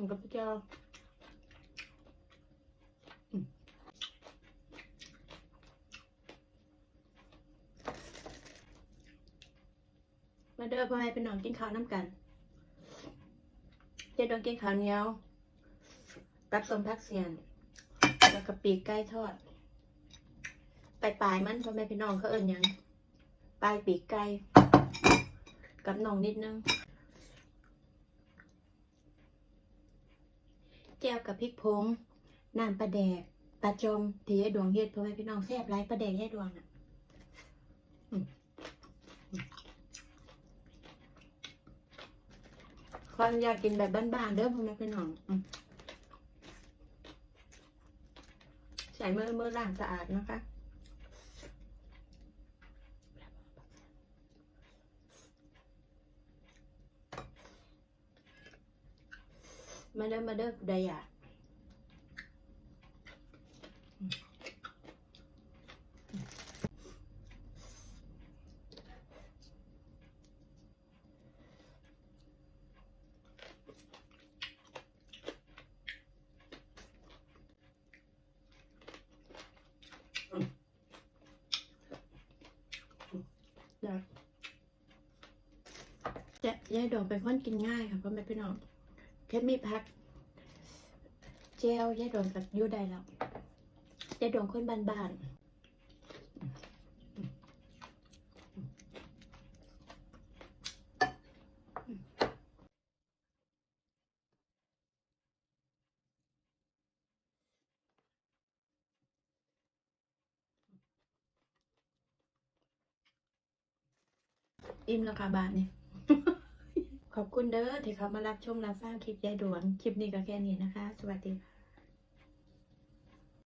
ผมกับพี่เจ้ามาเด้อพ่อแม่พี่น้องกินข้าวน้ำกันเจ๊ดองกินข้าวเหนียวกับส้มพักเสียนแล้วก็ปีกไก่ทอดปลายปลายมันพ่อแม่พี่น้องเขาเอิญยังปลายปีกไก่กับน่องนิดนึง แก้วกับพริกผงน้ำปลาแดกปลาจอมที่ยายดวงเฮ็ดพ่อแม่พี่น้องแซ่บไรปลาแดกยายดวงอะอืมอืมคนอยากกินแบบบ้านๆเด้อพ่อแม่พี่น้องใส่มือมือล้างสะอาดนะคะ มาเด้อมาเด้อใดอะเดี๋ยวจะยายดองเป็นคนกินง่ายค่ะพ่อแม่พี่น้อง แค่มีพักเจลยายดองกับยูได้แล้วยายดองคนบ้านๆอิ่มแล้วค่ะบาทนี่ คุณเด้อที่เขามารับชมรับฟังคลิปยายดวง คลิปนี้ก็แค่นี้นะคะ สวัสดีค่ะ